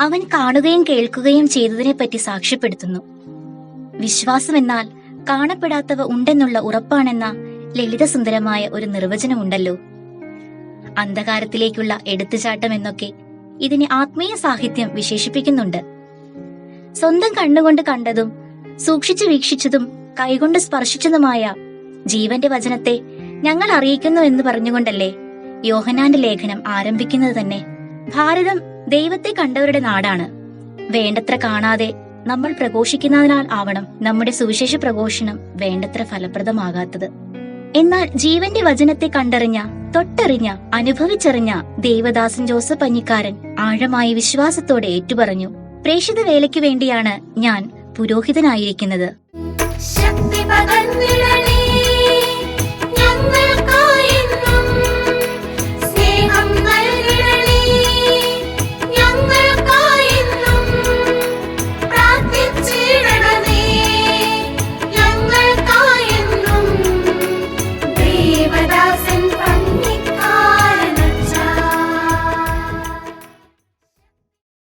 അവൻ കാണുകയും കേൾക്കുകയും ചെയ്തതിനെപ്പറ്റി സാക്ഷ്യപ്പെടുത്തുന്നു. വിശ്വാസം എന്നാൽ കാണപ്പെടാത്തവ ഉണ്ടെന്നുള്ള ഉറപ്പാണെന്ന ലളിതസുന്ദരമായ ഒരു നിർവചനമുണ്ടല്ലോ. അന്ധകാരത്തിലേക്കുള്ള എടുത്തുചാട്ടം എന്നൊക്കെ ഇതിനെ ആത്മീയ സാഹിത്യം വിശേഷിപ്പിക്കുന്നുണ്ട്. സ്വന്തം കണ്ണുകൊണ്ട് കണ്ടതും സൂക്ഷിച്ചു വീക്ഷിച്ചതും കൈകൊണ്ട് സ്പർശിച്ചതുമായ ജീവന്റെ വചനത്തെ ഞങ്ങൾ അറിയിക്കുന്നു എന്ന് പറഞ്ഞുകൊണ്ടല്ലേ യോഹനാന്റെ ലേഖനം ആരംഭിക്കുന്നത് തന്നെ? ഭാരതം ദൈവത്തെ കണ്ടവരുടെ നാടാണ്. വേണ്ടത്ര കാണാതെ നമ്മൾ പ്രഘോഷിക്കുന്നതിനാൽ ആവണം നമ്മുടെ സുവിശേഷ പ്രഘോഷണം വേണ്ടത്ര ഫലപ്രദമാകാത്തത്. എന്നാൽ ജീവന്റെ വചനത്തെ കണ്ടറിഞ്ഞ തൊട്ടറിഞ്ഞ അനുഭവിച്ചറിഞ്ഞ ദേവദാസൻ ജോസഫ് പഞ്ഞിക്കാരൻ ആഴമായ വിശ്വാസത്തോടെ ഏറ്റുപറഞ്ഞു പ്രേക്ഷിത വേലയ്ക്ക് വേണ്ടിയാണ് ഞാൻ പുരോഹിതനായിരിക്കുന്നത്. ശക്തി